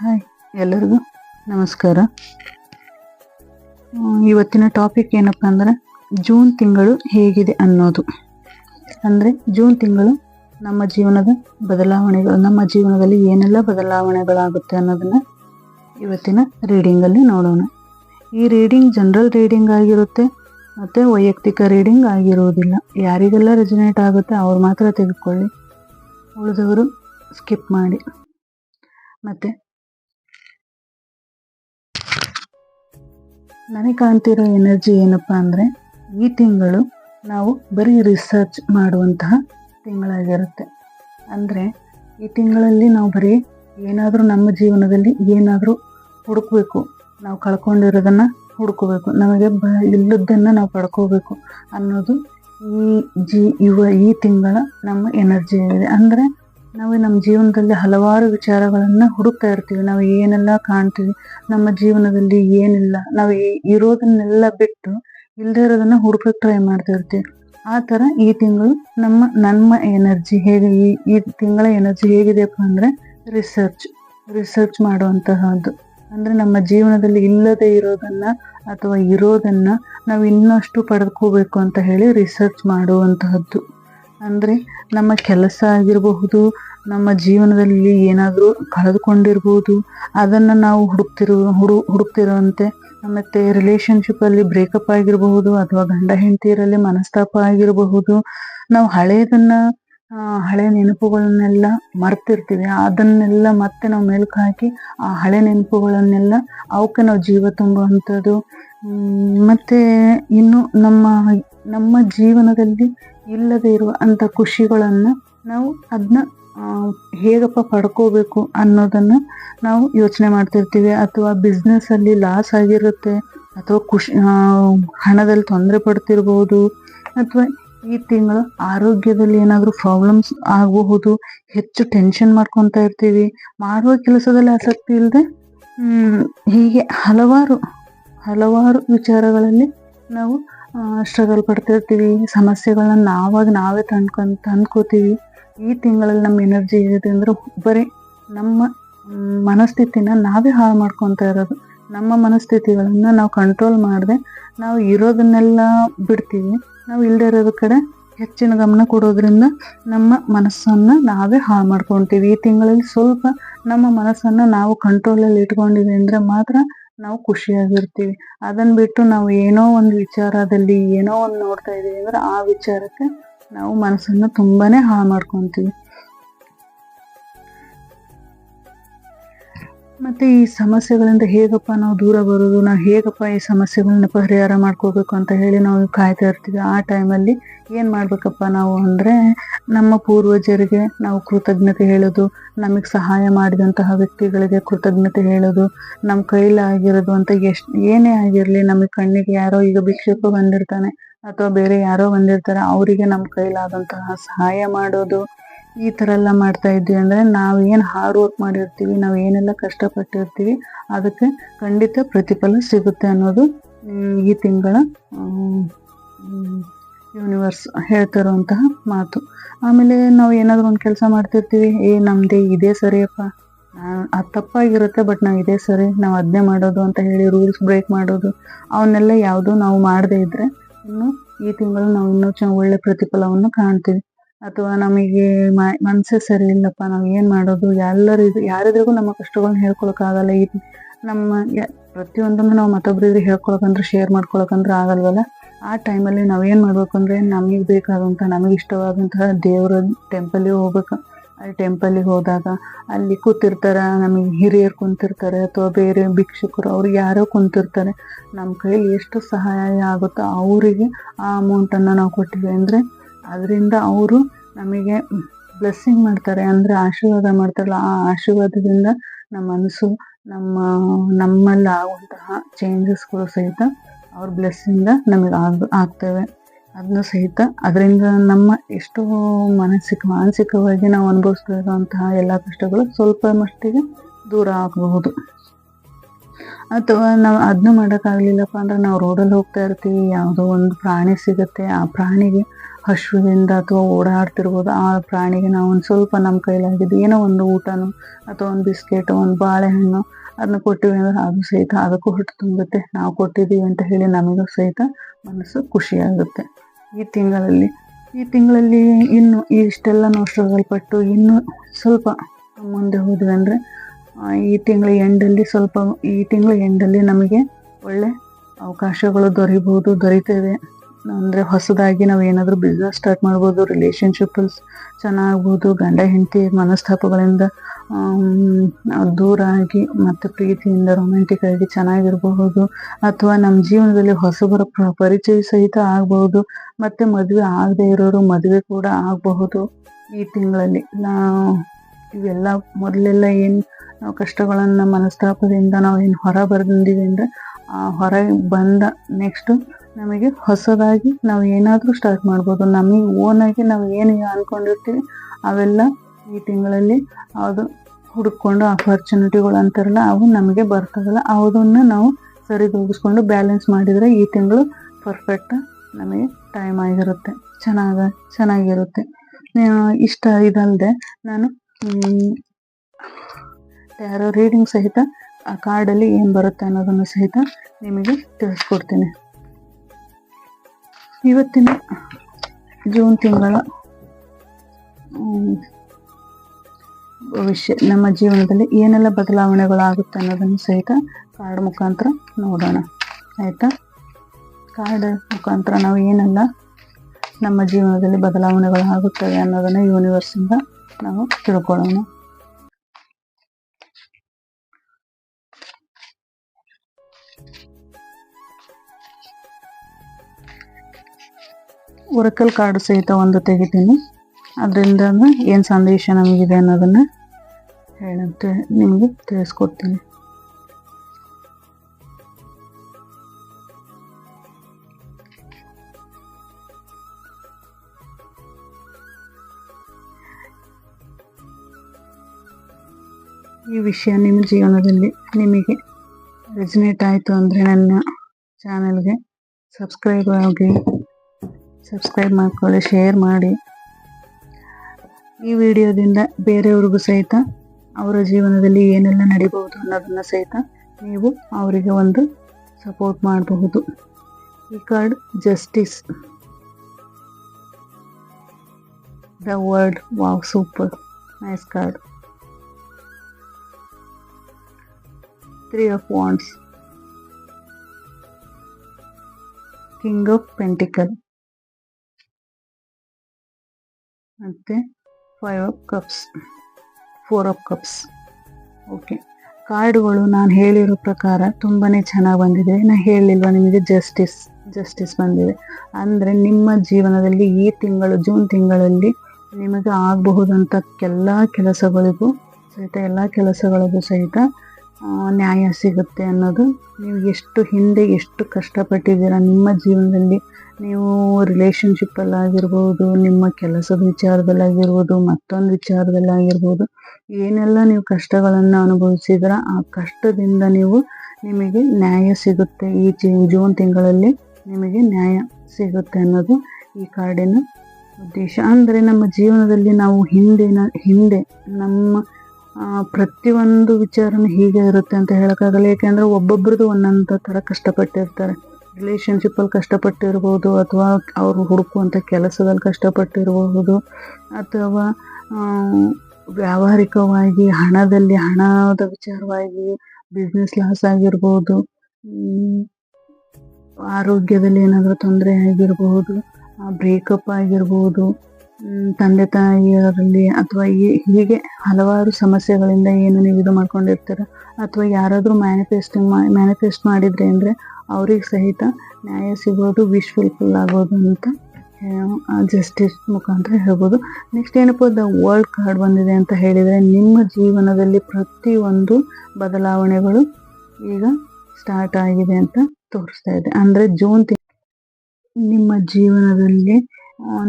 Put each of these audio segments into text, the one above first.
Hi, ಎಲ್ಲರಿಗೂ ನಮಸ್ಕಾರ. ಇವತ್ತಿನ ಟಾಪಿಕ್ ಏನಪ್ಪ ಅಂದರೆ ಜೂನ್ ತಿಂಗಳು ಹೇಗಿದೆ ಅನ್ನೋದು. ಅಂದರೆ ಜೂನ್ ತಿಂಗಳು ನಮ್ಮ ಜೀವನದ ಬದಲಾವಣೆಗಳು, ನಮ್ಮ ಜೀವನದಲ್ಲಿ ಏನೆಲ್ಲ ಬದಲಾವಣೆಗಳಾಗುತ್ತೆ ಅನ್ನೋದನ್ನು ಇವತ್ತಿನ ರೀಡಿಂಗಲ್ಲಿ ನೋಡೋಣ. ಈ ರೀಡಿಂಗ್ ಜನರಲ್ ರೀಡಿಂಗ್ ಆಗಿರುತ್ತೆ, ಮತ್ತು ವೈಯಕ್ತಿಕ ರೀಡಿಂಗ್ ಆಗಿರುವುದಿಲ್ಲ. ಯಾರಿಗೆಲ್ಲ ರೆಜಿನೇಟ್ ಆಗುತ್ತೆ ಅವ್ರು ಮಾತ್ರ ತೆಗೆದುಕೊಳ್ಳಿ. ಉಳಿದವರು ಸ್ಕಿಪ್ ಮಾಡಿ. ಮತ್ತು ನನಗೆ ಕಾಣ್ತಿರೋ ಎನರ್ಜಿ ಏನಪ್ಪ ಅಂದರೆ ಈ ತಿಂಗಳು ನಾವು ಬರೀ ರಿಸರ್ಚ್ ಮಾಡುವಂತಹ ತಿಂಗಳಾಗಿರುತ್ತೆ. ಅಂದರೆ ಈ ತಿಂಗಳಲ್ಲಿ ನಾವು ಬರೀ ಏನಾದರೂ ನಮ್ಮ ಜೀವನದಲ್ಲಿ ಏನಾದರೂ ಹುಡುಕಬೇಕು. ನಾವು ಕಳ್ಕೊಂಡಿರೋದನ್ನು ಹುಡ್ಕೋಬೇಕು. ನಮಗೆ ಬ ಇಲ್ಲದನ್ನು ನಾವು ಪಡ್ಕೋಬೇಕು ಅನ್ನೋದು ಈ ಜಿ, ಯುವ ಈ ತಿಂಗಳ ನಮ್ಮ ಎನರ್ಜಿ ಆಗಿದೆ. ಅಂದರೆ ನಾವು ನಮ್ಮ ಜೀವನದಲ್ಲಿ ಹಲವಾರು ವಿಚಾರಗಳನ್ನು ಹುಡುಕ್ತಾ ಇರ್ತೀವಿ. ನಾವು ಏನೆಲ್ಲ ಕಾಣ್ತೀವಿ, ನಮ್ಮ ಜೀವನದಲ್ಲಿ ಏನಿಲ್ಲ, ನಾವು ಇರೋದನ್ನೆಲ್ಲ ಬಿಟ್ಟು ಇಲ್ಲದೆ ಇರೋದನ್ನ ಹುಡುಕಕ್ಕೆ ಟ್ರೈ ಮಾಡ್ತಾ ಇರ್ತೀವಿ. ಆ ಥರ ಈ ತಿಂಗಳು ನಮ್ಮ ನಮ್ಮ ಎನರ್ಜಿ ಹೇಗೆ, ಈ ಈ ತಿಂಗಳ ಎನರ್ಜಿ ಹೇಗಿದೆಯಪ್ಪ ಅಂದರೆ ರಿಸರ್ಚ್ ರಿಸರ್ಚ್ ಮಾಡುವಂತಹದ್ದು. ಅಂದರೆ ನಮ್ಮ ಜೀವನದಲ್ಲಿ ಇಲ್ಲದೆ ಇರೋದನ್ನ ಅಥವಾ ಇರೋದನ್ನ ನಾವು ಇನ್ನಷ್ಟು ಪಡೆದುಕೋಬೇಕು ಅಂತ ಹೇಳಿ ರಿಸರ್ಚ್ ಮಾಡುವಂತಹದ್ದು. ಅಂದರೆ ನಮ್ಮ ಕೆಲಸ ಆಗಿರಬಹುದು ನಮ್ಮ ಜೀವನದಲ್ಲಿ ಏನಾದರೂ ಕಳೆದುಕೊಂಡಿರ್ಬೋದು, ಅದನ್ನು ನಾವು ಹುಡುಕ್ತಿರೋ, ಹುಡು, ಹುಡುಕ್ತಿರುವಂತೆ ಮತ್ತು ರಿಲೇಷನ್ಶಿಪ್ಪಲ್ಲಿ ಬ್ರೇಕಪ್ ಆಗಿರಬಹುದು ಅಥವಾ ಗಂಡ ಹೆಂಡತಿಯರಲ್ಲಿ ಮನಸ್ತಾಪ ಆಗಿರಬಹುದು, ನಾವು ಹಳೆಯದನ್ನು ಹಳೆ ನೆನಪುಗಳನ್ನೆಲ್ಲ ಮರ್ತಿರ್ತೀವಿ. ಅದನ್ನೆಲ್ಲ ಮತ್ತೆ ನಾವು ಮೆಲುಕು ಹಾಕಿ ಆ ಹಳೆ ನೆನಪುಗಳನ್ನೆಲ್ಲ ಅವಕ್ಕೆ ನಾವು ಜೀವ ತುಂಬುವಂಥದ್ದು. ಮತ್ತು ಇನ್ನು ನಮ್ಮ ನಮ್ಮ ಜೀವನದಲ್ಲಿ ಇಲ್ಲದೆ ಇರುವ ಅಂಥ ಖುಷಿಗಳನ್ನು ನಾವು ಅದನ್ನ ಹೇಗಪ್ಪ ಪಡ್ಕೋಬೇಕು ಅನ್ನೋದನ್ನು ನಾವು ಯೋಚನೆ ಮಾಡ್ತಿರ್ತೀವಿ. ಅಥವಾ ಬಿಸ್ನೆಸ್ಸಲ್ಲಿ ಲಾಸ್ ಆಗಿರುತ್ತೆ, ಅಥವಾ ಖುಷಿ ಹಣದಲ್ಲಿ ತೊಂದರೆ ಪಡ್ತಿರ್ಬೋದು, ಅಥವಾ ಈ ತಿಂಗಳು ಆರೋಗ್ಯದಲ್ಲಿ ಏನಾದರೂ ಪ್ರಾಬ್ಲಮ್ಸ್ ಆಗಬಹುದು, ಹೆಚ್ಚು ಟೆನ್ಷನ್ ಮಾಡ್ಕೊತಾ ಇರ್ತೀವಿ. ಮಾಡುವ ಕೆಲಸದಲ್ಲಿ ಆಸಕ್ತಿ ಇಲ್ಲದೆ ಹೀಗೆ ಹಲವಾರು ಹಲವಾರು ವಿಚಾರಗಳಲ್ಲಿ ನಾವು ಸ್ಟ್ರಗಲ್ ಪಡ್ತಿರ್ತೀವಿ. ಸಮಸ್ಯೆಗಳನ್ನ ನಾವಾಗ ನಾವೇ ತಂದ್ಕೊಂಡ್ ತಂದ್ಕೋತೀವಿ. ಈ ತಿಂಗಳಲ್ಲಿ ನಮ್ಮ ಎನರ್ಜಿ ಏನಿದೆ ಅಂದ್ರೆ ಬರೀ ನಮ್ಮ ಮನಸ್ಥಿತಿನ ನಾವೇ ಹಾಳು ಮಾಡ್ಕೊತಾ ಇರೋದು. ನಮ್ಮ ಮನಸ್ಥಿತಿಗಳನ್ನು ನಾವು ಕಂಟ್ರೋಲ್ ಮಾಡದೆ ನಾವು ಇರೋದನ್ನೆಲ್ಲ ಬಿಡ್ತೀವಿ. ನಾವು ಇಲ್ಲದೆ ಇರೋದ ಕಡೆ ಹೆಚ್ಚಿನ ಗಮನ ಕೊಡೋದ್ರಿಂದ ನಮ್ಮ ಮನಸ್ಸನ್ನು ನಾವೇ ಹಾಳು ಮಾಡ್ಕೊತೀವಿ. ಈ ತಿಂಗಳಲ್ಲಿ ಸ್ವಲ್ಪ ನಮ್ಮ ಮನಸ್ಸನ್ನು ನಾವು ಕಂಟ್ರೋಲಲ್ಲಿ ಇಟ್ಕೊಂಡಿವಿ ಅಂದರೆ ಮಾತ್ರ ನಾವು ಖುಷಿಯಾಗಿರ್ತೀವಿ. ಅದನ್ನು ಬಿಟ್ಟು ನಾವು ಏನೋ ಒಂದು ವಿಚಾರದಲ್ಲಿ ಏನೋ ಒಂದು ನೋಡ್ತಾ ಇದ್ದೀವಿ ಅಂದರೆ ಆ ವಿಚಾರಕ್ಕೆ ನಾವು ಮನಸ್ಸನ್ನು ತುಂಬಾನೇ ಹಾಳು ಮಾಡ್ಕೊತೀವಿ. ಮತ್ತೆ ಈ ಸಮಸ್ಯೆಗಳಿಂದ ಹೇಗಪ್ಪ ನಾವು ದೂರ ಬರೋದು, ನಾವು ಹೇಗಪ್ಪ ಈ ಸಮಸ್ಯೆಗಳನ್ನ ಪರಿಹಾರ ಮಾಡ್ಕೋಬೇಕು ಅಂತ ಹೇಳಿ ನಾವು ಕಾಯ್ತಾ ಇರ್ತೀವಿ. ಆ ಟೈಮಲ್ಲಿ ಏನು ಮಾಡಬೇಕಪ್ಪ ನಾವು ಅಂದರೆ ನಮ್ಮ ಪೂರ್ವಜರಿಗೆ ನಾವು ಕೃತಜ್ಞತೆ ಹೇಳೋದು, ನಮಗೆ ಸಹಾಯ ಮಾಡಿದಂತಹ ವ್ಯಕ್ತಿಗಳಿಗೆ ಕೃತಜ್ಞತೆ ಹೇಳೋದು ನಮ್ಮ ಕೈಲಾಗಿರೋದು ಅಂತ ಎಷ್ಟು ಏನೇ ಆಗಿರಲಿ ನಮಗೆ ಕಣ್ಣಿಗೆ ಯಾರೋ ಈಗ ಭಿಕ್ಷುಕ ಬಂದಿರ್ತಾನೆ. ಅಥವಾ ಬೇರೆ ಯಾರೋ ಬಂದಿರ್ತಾರೆ, ಅವರಿಗೆ ನಮ್ಮ ಕೈಲಾದಂತಹ ಸಹಾಯ ಮಾಡೋದು ಈ ಥರ ಎಲ್ಲ ಮಾಡ್ತಾ ಇದ್ವಿ ಅಂದರೆ ನಾವು ಏನು ಹಾರ್ಡ್ ವರ್ಕ್ ಮಾಡಿರ್ತೀವಿ, ನಾವು ಏನೆಲ್ಲ ಕಷ್ಟಪಟ್ಟಿರ್ತೀವಿ, ಅದಕ್ಕೆ ಖಂಡಿತ ಪ್ರತಿಫಲ ಸಿಗುತ್ತೆ ಅನ್ನೋದು ಈ ತಿಂಗಳ ಯೂನಿವರ್ಸ್ ಹೇಳ್ತಿರುವಂತಹ ಮಾತು. ಆಮೇಲೆ ನಾವು ಏನಾದರೂ ಒಂದು ಕೆಲಸ ಮಾಡ್ತಿರ್ತೀವಿ, ಏ ನಮ್ಮದೇ ಇದೇ ಸರಿಯಪ್ಪ ಅದು ತಪ್ಪಾಗಿರುತ್ತೆ, ಬಟ್ ನಾವು ಇದೇ ಸರಿ, ನಾವು ಅದನ್ನೇ ಮಾಡೋದು ಅಂತ ಹೇಳಿ ರೂಲ್ಸ್ ಬ್ರೇಕ್ ಮಾಡೋದು, ಅವನ್ನೆಲ್ಲ ಯಾವುದೂ ನಾವು ಮಾಡದೇ ಇದ್ದರೆ ಇನ್ನು ಈ ತಿಂಗಳು ನಾವು ಇನ್ನೂ ಚೆನ್ನ ಒಳ್ಳೆ ಪ್ರತಿಫಲವನ್ನು ಕಾಣ್ತೀವಿ. ಅಥವಾ ನಮಗೆ ಮನಸ್ಸೇ ಸರಿ ಇಲ್ಲಪ್ಪ ನಾವು ಏನು ಮಾಡೋದು? ಎಲ್ಲರಿಗೂ ಯಾರಿದ್ರಿಗೂ ನಮ್ಮ ಕಷ್ಟಗಳನ್ನ ಹೇಳ್ಕೊಳಕ್ಕಾಗಲ್ಲ ಈ ನಮ್ಮ ಪ್ರತಿಯೊಂದನ್ನು ನಾವು ಮತ್ತೊಬ್ಬರಿಗೆ ಹೇಳ್ಕೊಳಕಂದ್ರೆ ಶೇರ್ ಮಾಡ್ಕೊಳಕಂದ್ರೆ ಆಗಲ್ವಲ್ಲ? ಆ ಟೈಮಲ್ಲಿ ನಾವೇನು ಮಾಡ್ಬೇಕು ಅಂದರೆ, ನಮಗೆ ಬೇಕಾದಂಥ, ನಮಗೆ ಇಷ್ಟವಾದಂತಹ ದೇವರ ಟೆಂಪಲಿಗೆ ಹೋಗ್ಬೇಕು. ಟೆಂಪಲಿಗೆ ಹೋದಾಗ ಅಲ್ಲಿ ಕೂತಿರ್ತಾರೆ, ನಮಗೆ ಹಿರಿಯರು ಕುಂತಿರ್ತಾರೆ ಅಥವಾ ಬೇರೆ ಭಿಕ್ಷುಕರು, ಅವ್ರು ಯಾರೋ ಕುಂತಿರ್ತಾರೆ. ನಮ್ಮ ಕೈಲಿ ಎಷ್ಟು ಸಹಾಯ ಆಗುತ್ತೋ ಅವರಿಗೆ ಆ ಅಮೌಂಟನ್ನು ನಾವು ಕೊಟ್ಟಿವಿ. ಅಂದರೆ ಅದರಿಂದ ಅವರು ನಮಗೆ ಬ್ಲೆಸ್ಸಿಂಗ್ ಮಾಡ್ತಾರೆ, ಅಂದರೆ ಆಶೀರ್ವಾದ ಮಾಡ್ತಾರಲ್ಲ, ಆ ಆಶೀರ್ವಾದದಿಂದ ನಮ್ಮ ಮನಸ್ಸು, ನಮ್ಮ, ನಮ್ಮಲ್ಲಿ ಆಗುವಂತಹ ಚೇಂಜಸ್ಗಳು ಸಹಿತ ಅವ್ರ ಬ್ಲೆಸ್ಸಿಂದ ನಮಗೆ ಆಗ, ಆಗ್ತವೆ. ಅದನ್ನು ಸಹಿತ ಅದರಿಂದ ನಮ್ಮ ಎಷ್ಟೋ ಮಾನಸಿಕ, ಮಾನಸಿಕವಾಗಿ ನಾವು ಅನುಭವಿಸ್ತಾ ಇರುವಂತಹ ಎಲ್ಲ ಕಷ್ಟಗಳು ಸ್ವಲ್ಪ ಮಟ್ಟಿಗೆ ದೂರ ಆಗಬಹುದು. ಅಥವಾ ನಾವು ಅದನ್ನು ಮಾಡೋಕ್ಕಾಗಲಿಲ್ಲಪ್ಪ ಅಂದ್ರೆ ನಾವು ರೋಡಲ್ಲಿ ಹೋಗ್ತಾ ಇರ್ತೀವಿ, ಯಾವುದೋ ಒಂದು ಪ್ರಾಣಿ ಸಿಗುತ್ತೆ, ಆ ಪ್ರಾಣಿಗೆ ಹಶುವಿನಿಂದ ಅಥವಾ ಓಡಾಡ್ತಿರ್ಬೋದು, ಆ ಪ್ರಾಣಿಗೆ ನಾವು ಒಂದು ಸ್ವಲ್ಪ ನಮ್ಮ ಕೈಲಾಗಿದ್ದು ಏನೋ ಒಂದು ಊಟನೋ ಅಥವಾ ಒಂದು ಬಿಸ್ಕೆಟ್, ಒಂದು ಬಾಳೆಹಣ್ಣು ಅದನ್ನ ಕೊಟ್ಟಿವಿ ಅಂದ್ರೆ ಅದು ಸಹಿತ ಅದಕ್ಕೂ ಹೊಟ್ಟೆ ತುಂಬುತ್ತೆ. ನಾವು ಕೊಟ್ಟಿದ್ದೀವಿ ಅಂತ ಹೇಳಿ ನಮಗೂ ಸಹಿತ ಮನಸ್ಸು ಖುಷಿಯಾಗುತ್ತೆ. ಈ ತಿಂಗಳಲ್ಲಿ. ಈ ತಿಂಗಳಲ್ಲಿ ಇನ್ನು ಇಷ್ಟೆಲ್ಲ ನಾವು ಸ್ಟ್ರಗಲ್ ಪಟ್ಟು ಇನ್ನೂ ಸ್ವಲ್ಪ ಮುಂದೆ ಹೋದ್ವಿ ಅಂದರೆ ಈ ತಿಂಗಳ ಎಂಡಲ್ಲಿ ಸ್ವಲ್ಪ ಈ ತಿಂಗಳ ಎಂಡಲ್ಲಿ ನಮಗೆ ಒಳ್ಳೆ ಅವಕಾಶಗಳು ದೊರೆಯಬಹುದು ದೊರೀತವೆ. ಅಂದರೆ ಹೊಸದಾಗಿ ನಾವು ಏನಾದರೂ ಬಿಸ್ನೆಸ್ ಸ್ಟಾರ್ಟ್ ಮಾಡ್ಬೋದು ರಿಲೇಷನ್ಶಿಪ್ಪಲ್ಸ್ ಚೆನ್ನಾಗ್ಬೋದು, ಗಂಡ, ಹೆಂಡತಿ ಮನಸ್ತಾಪಗಳಿಂದ ದೂರ ಆಗಿ ಮತ್ತು ಪ್ರೀತಿಯಿಂದ ರೊಮ್ಯಾಂಟಿಕ್ ಆಗಿ ಚೆನ್ನಾಗಿರಬಹುದು ಅಥವಾ ನಮ್ಮ ಜೀವನದಲ್ಲಿ ಹೊಸಬರ ಪರಿಚಯ ಸಹಿತ ಆಗಬಹುದು, ಮತ್ತು ಮದುವೆ ಆಗದೆ ಇರೋರು ಮದುವೆ ಕೂಡ ಆಗಬಹುದು ಈ ತಿಂಗಳಲ್ಲಿ. ನಾವು ಇವೆಲ್ಲ ಮೊದಲೆಲ್ಲ ಏನು ನಾವು ಕಷ್ಟಗಳನ್ನು ಮನಸ್ತಾಪದಿಂದ ನಾವು ಏನು ಹೊರ ಬರೆದಿದ್ದೀವಿ ಅಂದರೆ ಹೊರಗೆ ಬಂದ ನೆಕ್ಸ್ಟು ನಮಗೆ ಹೊಸದಾಗಿ ನಾವು ಏನಾದರೂ ಸ್ಟಾರ್ಟ್ ಮಾಡ್ಬೋದು. ನಮಗೆ ಓನಾಗಿ ನಾವು ಏನು ಅಂದ್ಕೊಂಡಿರ್ತೀವಿ ಅವೆಲ್ಲ ಈ ತಿಂಗಳಲ್ಲಿ ಅದು ಹುಡುಕೊಂಡು ಆಪರ್ಚುನಿಟಿಗಳು ಅಂತಾರಲ್ಲ, ಅವು ನಮಗೆ ಬರ್ತದಲ್ಲ ಅದನ್ನು ನಾವು ಸರಿದೂಗಿಸ್ಕೊಂಡು ಬ್ಯಾಲೆನ್ಸ್ ಮಾಡಿದರೆ ಈ ತಿಂಗಳು ಪರ್ಫೆಕ್ಟ್ ನಮಗೆ ಟೈಮ್ ಆಗಿರುತ್ತೆ. ಚೆನ್ನಾಗ, ಚೆನ್ನಾಗಿರುತ್ತೆ. ಇಷ್ಟ ಇದಲ್ಲದೆ ನಾನು ಯಾರೋ ರೀಡಿಂಗ್ ಸಹಿತ ಆ ಕಾರ್ಡಲ್ಲಿ ಏನು ಬರುತ್ತೆ ಅನ್ನೋದನ್ನು ಸಹಿತ ನಿಮಗೆ ತಿಳಿಸ್ಕೊಡ್ತೀನಿ. ಇವತ್ತಿನ ಜೂನ್ ತಿಂಗಳ ಭವಿಷ್ಯ ನಮ್ಮ ಜೀವನದಲ್ಲಿ ಏನೆಲ್ಲ ಬದಲಾವಣೆಗಳಾಗುತ್ತೆ ಅನ್ನೋದನ್ನು ಸಹಿತ ಕಾರ್ಡ್ ಮುಖಾಂತರ ನೋಡೋಣ. ಆಯಿತಾ? ಕಾರ್ಡ್ ಮುಖಾಂತರ ನಾವು ಏನೆಲ್ಲ ನಮ್ಮ ಜೀವನದಲ್ಲಿ ಬದಲಾವಣೆಗಳಾಗುತ್ತವೆ ಅನ್ನೋದನ್ನು ಯೂನಿವರ್ಸಿಂದ ನಾವು ತಿಳ್ಕೊಳ್ಳೋಣ. ಒರಕಲ್ ಕಾರ್ಡ್ ಸಹಿತ ಒಂದು ತೆಗಿತೀನಿ. ಅದರಿಂದ ಏನು ಸಂದೇಶ ನಮಗಿದೆ ಅನ್ನೋದನ್ನು ಹೇಳಂತೆ ನಿಮಗೆ ತಿಳಿಸ್ಕೊಡ್ತೀನಿ. ಈ ವಿಷಯ ನಿಮ್ಮ ಜೀವನದಲ್ಲಿ ನಿಮಗೆ ರೆಸಿನೇಟ್ ಆಯಿತು ಅಂದರೆ ನನ್ನ ಚಾನಲ್ಗೆ ಸಬ್ಸ್ಕ್ರೈಬ್ ಆಗಿ. ಸಬ್ಸ್ಕ್ರೈಬ್ ಮಾಡ್ಕೊಳ್ಳಿ ಶೇರ್ ಮಾಡಿ. ಈ ವಿಡಿಯೋದಿಂದ ಬೇರೆಯವ್ರಿಗೂ ಸಹಿತ, ಅವರ ಜೀವನದಲ್ಲಿ ಏನೆಲ್ಲ ನಡಿಬಹುದು ಅನ್ನೋದನ್ನು ಸಹಿತ ನೀವು ಅವರಿಗೆ ಒಂದು ಸಪೋರ್ಟ್ ಮಾಡಬಹುದು. ಈ card justice. The world wow super. Nice card three of wands king of pentacle ಮತ್ತು five of cups four of cups okay. ಕಾರ್ಡುಗಳು ನಾನು ಹೇಳಿರೋ ಪ್ರಕಾರ ತುಂಬಾ ಚೆನ್ನಾಗಿ ಬಂದಿದೆ. ನಾನು ಹೇಳಲಿಲ್ವ ನಿಮಗೆ ಜಸ್ಟಿಸ್ ಜಸ್ಟಿಸ್ ಬಂದಿದೆ. ಅಂದರೆ ನಿಮ್ಮ ಜೀವನದಲ್ಲಿ ಈ ತಿಂಗಳು, ಜೂನ್ ತಿಂಗಳಲ್ಲಿ ನಿಮಗೆ ಆಗಬಹುದಂಥ ಎಲ್ಲ ಕೆಲಸಗಳಿಗೂ ಸಹಿತ, ಎಲ್ಲ ಕೆಲಸಗಳಿಗೂ ಸಹಿತ ನ್ಯಾಯ ಸಿಗುತ್ತೆ ಅನ್ನೋದು. ನೀವು ಎಷ್ಟು ಹಿಂದೆ ಎಷ್ಟು ಕಷ್ಟಪಟ್ಟಿದ್ದೀರ ನಿಮ್ಮ ಜೀವನದಲ್ಲಿ. ನೀವು ರಿಲೇಶನ್ಶಿಪ್ಪಲ್ಲಾಗಿರ್ಬೋದು ನಿಮ್ಮ ಕೆಲಸದ ವಿಚಾರದಲ್ಲಾಗಿರ್ಬೋದು, ಮತ್ತೊಂದು ವಿಚಾರದಲ್ಲಾಗಿರ್ಬೋದು, ಏನೆಲ್ಲ ನೀವು ಕಷ್ಟಗಳನ್ನು ಅನುಭವಿಸಿದ್ರ ಆ ಕಷ್ಟದಿಂದ ನೀವು ನಿಮಗೆ ನ್ಯಾಯ ಸಿಗುತ್ತೆ. ಈ ಜೂನ್ ತಿಂಗಳಲ್ಲಿ ನಿಮಗೆ ನ್ಯಾಯ ಸಿಗುತ್ತೆ ಅನ್ನೋದು ಈ ಕಾರ್ಡಿನ ಉದ್ದೇಶ. ಅಂದರೆ ನಮ್ಮ ಜೀವನದಲ್ಲಿ ನಾವು ಹಿಂದಿನ ಹಿಂದೆ ನಮ್ಮ ಪ್ರತಿಯೊಂದು ವಿಚಾರನೂ ಹೀಗೆ ಇರುತ್ತೆ ಅಂತ ಹೇಳೋಕ್ಕಾಗಲ್ಲ. ಯಾಕೆಂದರೆ ಒಬ್ಬೊಬ್ರದ್ದು ಒಂದೊಂದು ಥರ ಕಷ್ಟಪಟ್ಟಿರ್ತಾರೆ. ರಿಲೇಷನ್ಶಿಪ್ಪಲ್ಲಿ ಕಷ್ಟಪಟ್ಟಿರ್ಬೋದು, ಅಥವಾ ಅವರು ಹುಡುಕುವಂಥ ಕೆಲಸದಲ್ಲಿ ಕಷ್ಟಪಟ್ಟಿರಬಹುದು ಅಥವಾ ವ್ಯಾವಹಾರಿಕವಾಗಿ ಹಣದಲ್ಲಿ, ಹಣದ ವಿಚಾರವಾಗಿ ಬಿಸ್ನೆಸ್ ಲಾಸ್ ಆಗಿರ್ಬೋದು ಆರೋಗ್ಯದಲ್ಲಿ ಏನಾದರೂ ತೊಂದರೆ ಆಗಿರಬಹುದು ಬ್ರೇಕಪ್ ಆಗಿರ್ಬೋದು ತಂದೆ ತಾಯಿಯರಲ್ಲಿ ಅಥವಾ ಹೀಗೆ ಹಲವಾರು ಸಮಸ್ಯೆಗಳಿಂದ ಏನು ನೀವು ಇದು ಮಾಡ್ಕೊಂಡಿರ್ತೀರ ಅಥವಾ ಯಾರಾದರೂ ಮ್ಯಾನಿಫೆಸ್ಟಿಂಗ್ ಮಾ ಮ್ಯಾನಿಫೆಸ್ಟ್ ಮಾಡಿದರೆ ಅಂದರೆ ಅವ್ರಿಗೆ ಸಹಿತ ನ್ಯಾಯ ಸಿಗೋದು ವಿಶ್ ಫುಲ್ಫುಲ್ ಆಗೋದು ಅಂತ ಜಸ್ಟಿಸ್ ಮುಖಾಂತರ ಹೇಳ್ಬೋದು. ನೆಕ್ಸ್ಟ್ ಏನಪ್ಪ ದ ವರ್ಲ್ಡ್ ಕಾರ್ಡ್ ಬಂದಿದೆ ಅಂತ ಹೇಳಿದರೆ ನಿಮ್ಮ ಜೀವನದಲ್ಲಿ ಪ್ರತಿಯೊಂದು ಬದಲಾವಣೆಗಳು ಈಗ ಸ್ಟಾರ್ಟ್ ಆಗಿದೆ ಅಂತ ತೋರಿಸ್ತಾ ಇದೆ. ಅಂದರೆ ಜೂನ್ ನಿಮ್ಮ ಜೀವನದಲ್ಲಿ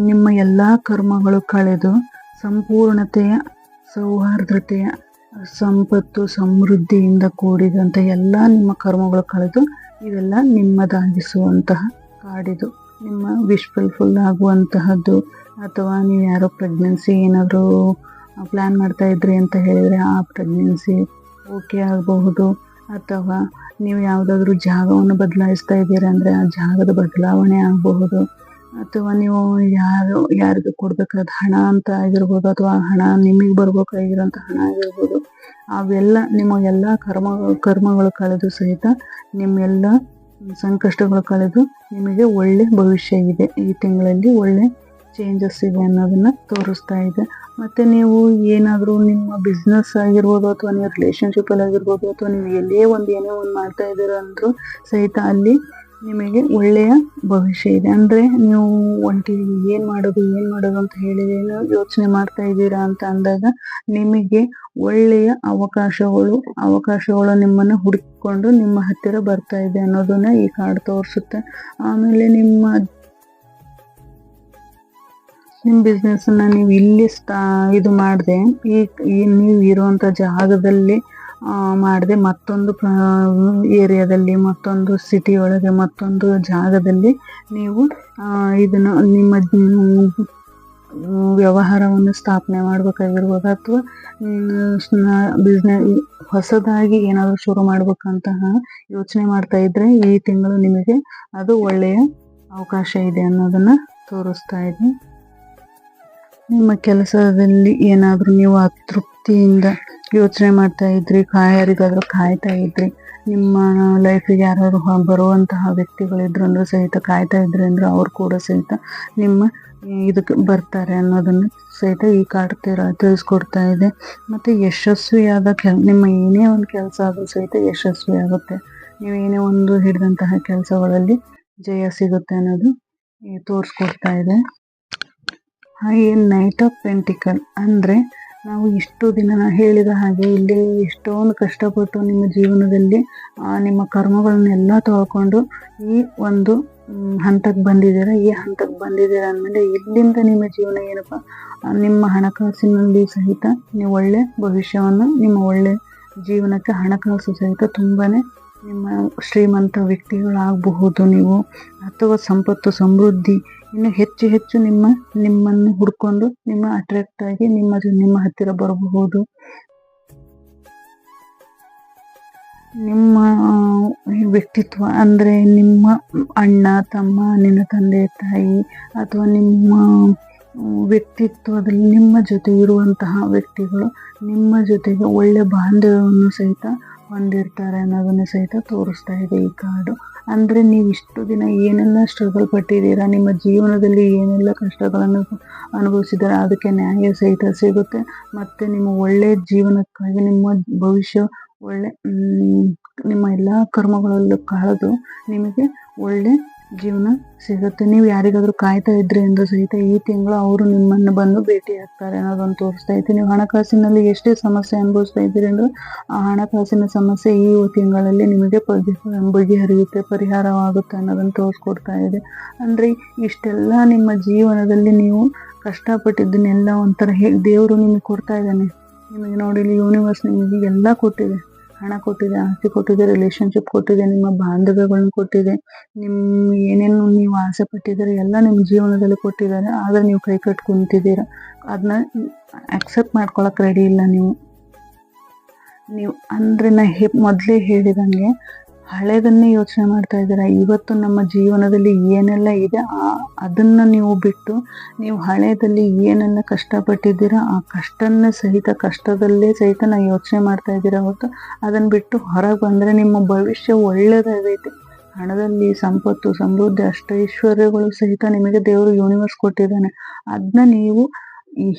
ನಿಮ್ಮ ಎಲ್ಲ ಕರ್ಮಗಳು ಕಳೆದು ಸಂಪೂರ್ಣತೆಯ ಸೌಹಾರ್ದತೆಯ ಸಂಪತ್ತು, ಸಮೃದ್ಧಿಯಿಂದ ಕೂಡಿದಂಥ ಎಲ್ಲ ನಿಮ್ಮ ಕರ್ಮಗಳು ಕಳೆದು ಇವೆಲ್ಲ ನಿಮ್ಮದಾಗಿಸುವಂತಹ ಕಾಡಿದು, ನಿಮ್ಮ ವಿಶ್ ಆಗುವಂತಹದ್ದು. ಅಥವಾ ನೀವು ಯಾರೋ ಪ್ರೆಗ್ನೆನ್ಸಿ ಏನಾದರೂ ಪ್ಲ್ಯಾನ್ ಮಾಡ್ತಾ ಇದ್ರಿ ಅಂತ ಹೇಳಿದರೆ ಆ ಪ್ರೆಗ್ನೆನ್ಸಿ ಓಕೆ ಆಗಬಹುದು. ಅಥವಾ ನೀವು ಯಾವುದಾದ್ರೂ ಜಾಗವನ್ನು ಬದಲಾಯಿಸ್ತಾ ಇದ್ದೀರಾ ಅಂದರೆ ಆ ಜಾಗದ ಬದಲಾವಣೆ ಆಗಬಹುದು. ಅಥವಾ ನೀವು ಯಾರು, ಯಾರಿಗೆ ಕೊಡಬೇಕಾದ ಹಣ ಅಂತ ಆಗಿರ್ಬೋದು ಅಥವಾ ಹಣ ನಿಮಗೆ ಬರ್ಬೇಕಾಗಿರೋಂಥ ಹಣ ಆಗಿರ್ಬೋದು, ಅವೆಲ್ಲ ನಿಮ್ಮ ಎಲ್ಲ ಕರ್ಮ, ಕರ್ಮಗಳು ಕಳೆದು ಸಹಿತ ನಿಮ್ಮೆಲ್ಲ ಸಂಕಷ್ಟಗಳು ಕಳೆದು ನಿಮಗೆ ಒಳ್ಳೆ ಭವಿಷ್ಯ ಇದೆ. ಈ ತಿಂಗಳಲ್ಲಿ ಒಳ್ಳೆ ಚೇಂಜಸ್ ಇದೆ ಅನ್ನೋದನ್ನ ತೋರಿಸ್ತಾ ಇದೆ. ಮತ್ತು ನೀವು ಏನಾದರೂ ನಿಮ್ಮ ಬಿಸ್ನೆಸ್ ಆಗಿರ್ಬೋದು ಅಥವಾ ನೀವು ರಿಲೇಷನ್ಶಿಪ್ಪಲ್ಲಿ ಆಗಿರ್ಬೋದು ಅಥವಾ ನೀವು ಎಲ್ಲೇ ಒಂದು ಏನೇ ಒಂದು ಮಾಡ್ತಾ ಇದ್ದೀರ ಅಂದರೂ ಸಹಿತ ಅಲ್ಲಿ ನಿಮಗೆ ಒಳ್ಳೆಯ ಭವಿಷ್ಯ ಇದೆ. ಅಂದರೆ ನೀವು ಒಂಟಿ ಏನು ಮಾಡೋದು ಏನು ಮಾಡೋದು ಅಂತ ಹೇಳಿದೇನು ಯೋಚನೆ ಮಾಡ್ತಾ ಇದ್ದೀರಾ ಅಂತ ಅಂದಾಗ ನಿಮಗೆ ಒಳ್ಳೆಯ ಅವಕಾಶಗಳು ಅವಕಾಶಗಳು ನಿಮ್ಮನ್ನು ಹುಡುಕಿಕೊಂಡು ನಿಮ್ಮ ಹತ್ತಿರ ಬರ್ತಾ ಇದೆ ಅನ್ನೋದನ್ನ ಈ ಕಾರ್ಡ್ ತೋರಿಸುತ್ತೆ. ಆಮೇಲೆ ನಿಮ್ಮ ನಿಮ್ಮ ಬಿಸ್ನೆಸ್ಸನ್ನು ನೀವು ಇಲ್ಲಿ ಸ್ಟಾ ಇದು ಮಾಡಿದೆ. ಈ ನೀವು ಇರುವಂಥ ಜಾಗದಲ್ಲಿ ಮಾಡದೆ ಮತ್ತೊಂದು ಏರಿಯಾದಲ್ಲಿ ಮತ್ತೊಂದು ಸಿಟಿ ಒಳಗೆ ಮತ್ತೊಂದು ಜಾಗದಲ್ಲಿ ನೀವು ಇದನ್ನು ನಿಮ್ಮ ವ್ಯವಹಾರವನ್ನು ಸ್ಥಾಪನೆ ಮಾಡಬೇಕಾಗಿರ್ಬೋದು ಅಥವಾ ಬಿಸ್ನೆಸ್ ಹೊಸದಾಗಿ ಏನಾದರೂ ಶುರು ಮಾಡ್ಬೇಕಂತಹ ಯೋಚನೆ ಮಾಡ್ತಾ ಇದ್ರೆ ಈ ತಿಂಗಳು ನಿಮಗೆ ಅದು ಒಳ್ಳೆಯ ಅವಕಾಶ ಇದೆ ಅನ್ನೋದನ್ನು ತೋರಿಸ್ತಾ ಇದೆ ನಿಮ್ಮ ಕೆಲಸದಲ್ಲಿ ಏನಾದರೂ ನೀವು ಅತೃಪ್ತಿಯಿಂದ ಯೋಚನೆ ಮಾಡ್ತಾ ಇದ್ರಿ ಯಾರಿಗಾದ್ರೂ ಕಾಯ್ತಾ ಇದ್ರಿ. ನಿಮ್ಮ ಲೈಫಿಗೆ ಯಾರಾದ್ರು ಬರುವಂತಹ ವ್ಯಕ್ತಿಗಳಿದ್ರು ಅಂದ್ರೆ ಸಹಿತ ಕಾಯ್ತಾ ಇದ್ರಿ ಅಂದ್ರೆ ಅವ್ರು ಕೂಡ ಸಹಿತ ನಿಮ್ಮ ಇದಕ್ಕೆ ಬರ್ತಾರೆ ಅನ್ನೋದನ್ನು ಸಹಿತ ಈ ಕಾರ್ಡ್ ತಿಳಿಸ್ಕೊಡ್ತಾ ಇದೆ. ಮತ್ತೆ ಯಶಸ್ವಿಯಾದ ಕೆಲ, ನಿಮ್ಮ ಏನೇ ಒಂದು ಕೆಲಸ ಆದರೂ ಸಹಿತ ಯಶಸ್ವಿ ಆಗುತ್ತೆ ನೀವು ಏನೇ ಒಂದು ಹಿಡಿದಂತಹ ಕೆಲಸಗಳಲ್ಲಿ ಜಯ ಸಿಗುತ್ತೆ ಅನ್ನೋದು ತೋರಿಸ್ಕೊಡ್ತಾ ಇದೆ. ಹಾಗೆ ನೈಟ್ ಆಫ್ ಪೆಂಟಿಕಲ್ ಅಂದರೆ ನಾವು ಇಷ್ಟು ದಿನ ಹೇಳಿದ ಹಾಗೆ ಇಲ್ಲಿ ಎಷ್ಟೊಂದು ಕಷ್ಟಪಟ್ಟು ನಿಮ್ಮ ಜೀವನದಲ್ಲಿ ನಿಮ್ಮ ಕರ್ಮಗಳನ್ನೆಲ್ಲ ತೊಳ್ಕೊಂಡು ಈ ಒಂದು ಹಂತಕ್ಕೆ ಬಂದಿದ್ದೀರ, ಈ ಹಂತಕ್ಕೆ ಬಂದಿದ್ದೀರ ಅಂದಮೇಲೆ ಇಲ್ಲಿಂದ ನಿಮ್ಮ ಜೀವನ ಏನಪ್ಪ? ನಿಮ್ಮ ಹಣಕಾಸಿನಲ್ಲಿ ಸಹಿತ ನೀವು ಒಳ್ಳೆ ಭವಿಷ್ಯವನ್ನು, ನಿಮ್ಮ ಒಳ್ಳೆ ಜೀವನಕ್ಕೆ ಹಣಕಾಸು ಸಹಿತ ತುಂಬಾ ನಿಮ್ಮ ಶ್ರೀಮಂತ ವ್ಯಕ್ತಿಗಳಾಗಬಹುದು ನೀವು, ಅಥವಾ ಸಂಪತ್ತು, ಸಮೃದ್ಧಿ ಇನ್ನು ಹೆಚ್ಚು ಹೆಚ್ಚು ನಿಮ್ಮ ನಿಮ್ಮನ್ನು ಹುಡ್ಕೊಂಡು ನಿಮ್ಮ ಅಟ್ರಾಕ್ಟ್ ಆಗಿ ನಿಮ್ಮ ನಿಮ್ಮ ಹತ್ತಿರ ಬರಬಹುದು. ನಿಮ್ಮ ವ್ಯಕ್ತಿತ್ವ ಅಂದರೆ ನಿಮ್ಮ ಅಣ್ಣ, ತಮ್ಮ, ನಿನ್ನ ತಂದೆ, ತಾಯಿ ಅಥವಾ ನಿಮ್ಮ ವ್ಯಕ್ತಿತ್ವದಲ್ಲಿ ನಿಮ್ಮ ಜೊತೆ ಇರುವಂತಹ ವ್ಯಕ್ತಿಗಳು ನಿಮ್ಮ ಜೊತೆಗೆ ಒಳ್ಳೆ ಬಾಂಧವ್ಯವನ್ನು ಸಹಿತ ಹೊಂದಿರ್ತಾರೆ ಅನ್ನೋದನ್ನು ಸಹಿತ ತೋರಿಸ್ತಾ ಇದೆ ಈ ಕಾರ್ಡು. ಅಂದರೆ ನೀವು ಇಷ್ಟು ದಿನ ಏನೆಲ್ಲ ಸ್ಟ್ರಗಲ್ ಪಟ್ಟಿದ್ದೀರಾ? ನಿಮ್ಮ ಜೀವನದಲ್ಲಿ ಏನೆಲ್ಲ ಕಷ್ಟಗಳನ್ನು ಅನುಭವಿಸಿದ್ದೀರಾ? ಅದಕ್ಕೆ ನ್ಯಾಯ ಸಹಿತ ಸಿಗುತ್ತೆ. ಮತ್ತು ನಿಮ್ಮ ಒಳ್ಳೆಯ ಜೀವನಕ್ಕಾಗಿ ನಿಮ್ಮ ಭವಿಷ್ಯ ಒಳ್ಳೆ ನಿಮ್ಮ ಎಲ್ಲ ಕರ್ಮಗಳಲ್ಲೂ ಕಳೆದು ನಿಮಗೆ ಒಳ್ಳೆ ಜೀವನ ಸಿಗುತ್ತೆ ನೀವು ಯಾರಿಗಾದ್ರೂ ಕಾಯ್ತಾ ಇದ್ರಿ ಎಂದು ಸಹಿತ ಈ ತಿಂಗಳು ಅವರು ನಿಮ್ಮನ್ನು ಬಂದು ಭೇಟಿ ಆಗ್ತಾರೆ ಅನ್ನೋದನ್ನು ತೋರಿಸ್ತಾ ಇದ್ದೀನಿ ನೀವು ಹಣಕಾಸಿನಲ್ಲಿ ಎಷ್ಟೇ ಸಮಸ್ಯೆ ಅನುಭವಿಸ್ತಾ ಇದ್ದೀರಿ ಅಂದ್ರೆ ಆ ಹಣಕಾಸಿನ ಸಮಸ್ಯೆ ಈ ತಿಂಗಳಲ್ಲಿ ನಿಮಗೆ ಬಗೆ ಬಗೆಹರಿಯುತ್ತೆ ಪರಿಹಾರವಾಗುತ್ತೆ ಅನ್ನೋದನ್ನು ತೋರಿಸ್ಕೊಡ್ತಾ ಇದೆ ಅಂದರೆ ಇಷ್ಟೆಲ್ಲ ನಿಮ್ಮ ಜೀವನದಲ್ಲಿ ನೀವು ಕಷ್ಟಪಟ್ಟಿದ್ದನ್ನೆಲ್ಲ ಒಂಥರ ಹೇಗೆ ದೇವರು ನಿಮಗೆ ಕೊಡ್ತಾ ಇದ್ದಾನೆ. ನಿಮಗೆ ನೋಡಿ ಯೂನಿವರ್ಸ್ ನಿಮಗೆ ಎಲ್ಲ ಕೊಟ್ಟಿದೆ. ಹಣ ಕೊಟ್ಟಿದೆ, ಆಸ್ತಿ ಕೊಟ್ಟಿದೆ ರಿಲೇಶನ್ಶಿಪ್ ಕೊಟ್ಟಿದೆ, ನಿಮ್ಮ ಬಾಂಧವ್ಯಗಳನ್ನ ಕೊಟ್ಟಿದೆ ನಿಮ್ಮ ಏನೇನು ನೀವು ಆಸೆ ಪಟ್ಟಿದ್ದೀರ, ಎಲ್ಲ ನಿಮ್ಮ ಜೀವನದಲ್ಲಿ ಕೊಟ್ಟಿದ್ದಾರೆ, ಆದರೆ ನೀವು ಕೈ ಕಟ್ಟು ಕುಂತಿದ್ದೀರ ಅದನ್ನ ಅಕ್ಸೆಪ್ಟ್ ಮಾಡ್ಕೊಳಕ್ಕೆ ರೆಡಿ ಇಲ್ಲ ನೀವು. ನೀವು ಅಂದ್ರೆ ನಾ ಹೆ, ಮೊದಲೇ ಹೇಳಿದಂಗೆ ಹಳೆದನ್ನೇ ಯೋಚನೆ ಮಾಡ್ತಾ ಇದ್ದೀರಾ? ಇವತ್ತು ನಮ್ಮ ಜೀವನದಲ್ಲಿ ಏನೆಲ್ಲ ಇದೆ? ಆ, ಅದನ್ನು ನೀವು ಬಿಟ್ಟು ನೀವು ಹಳೆಯದಲ್ಲಿ ಏನೆಲ್ಲ ಕಷ್ಟಪಟ್ಟಿದ್ದೀರಾ? ಆ ಕಷ್ಟನ್ನೇ ಸಹಿತ ಕಷ್ಟದಲ್ಲೇ ಸಹಿತ ನಾವು ಯೋಚನೆ ಮಾಡ್ತಾ ಇದ್ದೀರಾ ಹೊತ್ತು ಅದನ್ನು ಬಿಟ್ಟು ಹೊರಗೆ ಬಂದರೆ ನಿಮ್ಮ ಭವಿಷ್ಯ ಒಳ್ಳೆಯದಾಗೈತೆ ಹಣದಲ್ಲಿ ಸಂಪತ್ತು, ಸಮೃದ್ಧಿ, ಅಷ್ಟೈಶ್ವರ್ಯಗಳು ಸಹಿತ ನಿಮಗೆ ದೇವರು ಯೂನಿವರ್ಸ್ ಕೊಟ್ಟಿದ್ದಾನೆ. ಅದನ್ನ ನೀವು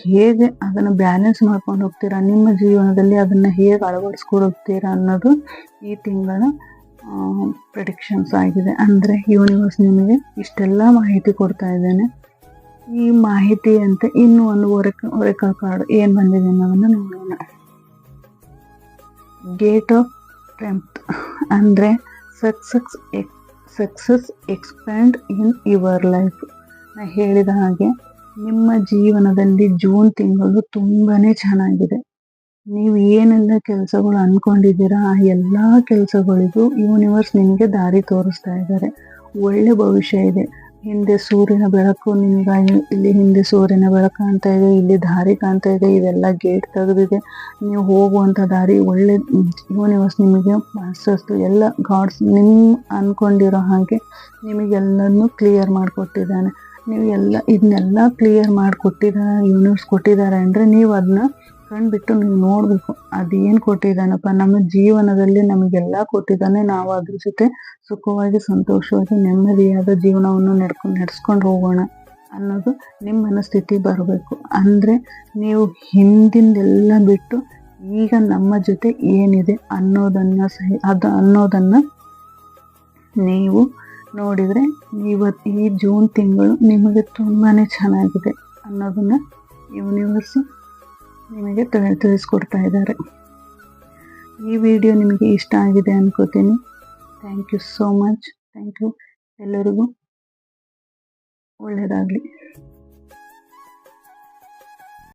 ಹೇಗೆ ಅದನ್ನು ಬ್ಯಾಲೆನ್ಸ್ ಮಾಡ್ಕೊಂಡು ಹೋಗ್ತೀರಾ? ನಿಮ್ಮ ಜೀವನದಲ್ಲಿ ಅದನ್ನು ಹೇಗೆ ಅಳವಡಿಸ್ಕೊಂಡು ಹೋಗ್ತೀರಾ ಅನ್ನೋದು ಈ ತಿಂಗಳ ಪ್ರಿಡಿಕ್ಷನ್ಸ್ ಆಗಿದೆ. ಅಂದರೆ ಯೂನಿವರ್ಸ್ ನಿಮಗೆ ಇಷ್ಟೆಲ್ಲ ಮಾಹಿತಿ ಕೊಡ್ತಾ ಇದ್ದೇನೆ. ಈ ಮಾಹಿತಿ ಅಂತ ಇನ್ನೂ ಒಂದು ಒರೆಕ ಕಾರ್ಡ್ ಏನು ಬಂದಿದೆ ಅನ್ನೋದನ್ನು ನೋಡೋಣ. ಗೇಟ್ ಆಫ್ ಸ್ಟ್ರೆಂತ್ ಅಂದರೆ success ex success expand in your life ನಾನು ಹೇಳಿದ ಹಾಗೆ ನಿಮ್ಮ ಜೀವನದಲ್ಲಿ ಜೂನ್ ತಿಂಗಳು ತುಂಬಾ ಚೆನ್ನಾಗಿದೆ. ನೀವು ಏನೆಲ್ಲ ಕೆಲಸಗಳು ಅನ್ಕೊಂಡಿದ್ದೀರಾ, ಆ ಎಲ್ಲ ಕೆಲಸಗಳಿಗೂ ಯೂನಿವರ್ಸ್ ನಿಮಗೆ ದಾರಿ ತೋರಿಸ್ತಾ ಇದ್ದಾರೆ. ಒಳ್ಳೆ ಭವಿಷ್ಯ ಇದೆ. ಹಿಂದೆ ಸೂರ್ಯನ ಬೆಳಕು ನಿಮಗಾಗಿ ಇಲ್ಲಿ ಹಿಂದೆ ಸೂರ್ಯನ ಬೆಳಕು ಕಾಣ್ತಾ ಇದೆ, ಇಲ್ಲಿ ದಾರಿ ಕಾಣ್ತಾ ಇದೆ, ಇದೆಲ್ಲ ಗೇಟ್ ತೆಗೆದಿದೆ. ನೀವು ಹೋಗುವಂಥ ದಾರಿ ಒಳ್ಳೆ ಯೂನಿವರ್ಸ್ ನಿಮಗೆ ಮಾಸ್ಟರ್ಸ್ ಎಲ್ಲ ಗಾಡ್ಸ್ ನಿಮ್ಮ ಅಂದ್ಕೊಂಡಿರೋ ಹಾಗೆ ನಿಮಗೆಲ್ಲನೂ ಕ್ಲಿಯರ್ ಮಾಡಿಕೊಟ್ಟಿದ್ದಾನೆ. ನೀವು ಎಲ್ಲ, ಇದನ್ನೆಲ್ಲ ಕ್ಲಿಯರ್ ಮಾಡಿಕೊಟ್ಟಿದ್ದಾರೆ ಯೂನಿವರ್ಸ್ ಕೊಟ್ಟಿದ್ದಾರೆ ಅಂದರೆ ನೀವು ಅದನ್ನ ಕಣ್ಬಿಟ್ಟು ನೀವು ನೋಡಬೇಕು. ಅದೇನು ಕೊಟ್ಟಿದ್ದಾನಪ್ಪ? ನಮ್ಮ ಜೀವನದಲ್ಲಿ ನಮಗೆಲ್ಲ ಕೊಟ್ಟಿದ್ದಾನೆ. ನಾವು ಅದ್ರ ಜೊತೆ ಸುಖವಾಗಿ, ಸಂತೋಷವಾಗಿ, ನೆಮ್ಮದಿಯಾದ ಜೀವನವನ್ನು ನಡ್ಕೊಂಡು ನಡೆಸ್ಕೊಂಡು ಹೋಗೋಣ ಅನ್ನೋದು ನಿಮ್ಮ ಮನಸ್ಥಿತಿ ಬರಬೇಕು. ಅಂದರೆ ನೀವು ಹಿಂದಿಂದೆಲ್ಲ ಬಿಟ್ಟು ಈಗ ನಮ್ಮ ಜೊತೆ ಏನಿದೆ ಅನ್ನೋದನ್ನು ಸಹ ಅದು ಅನ್ನೋದನ್ನು ನೀವು ನೋಡಿದರೆ ಇವತ್ತು ಈ ಜೂನ್ ತಿಂಗಳು ನಿಮಗೆ ತುಂಬಾ ಚೆನ್ನಾಗಿದೆ ಅನ್ನೋದನ್ನು ಯೂನಿವರ್ಸ್ ನಿಮಗೆ ತಿಳಿ ತಿಳಿಸ್ಕೊಡ್ತಾ ಇದ್ದಾರೆ. ಈ ವಿಡಿಯೋ ನಿಮಗೆ ಇಷ್ಟ ಆಗಿದೆ ಅನ್ಕೋತೀನಿ. Thank you so much thank you ಎಲ್ಲರಿಗೂ ಒಳ್ಳೆಯದಾಗಲಿ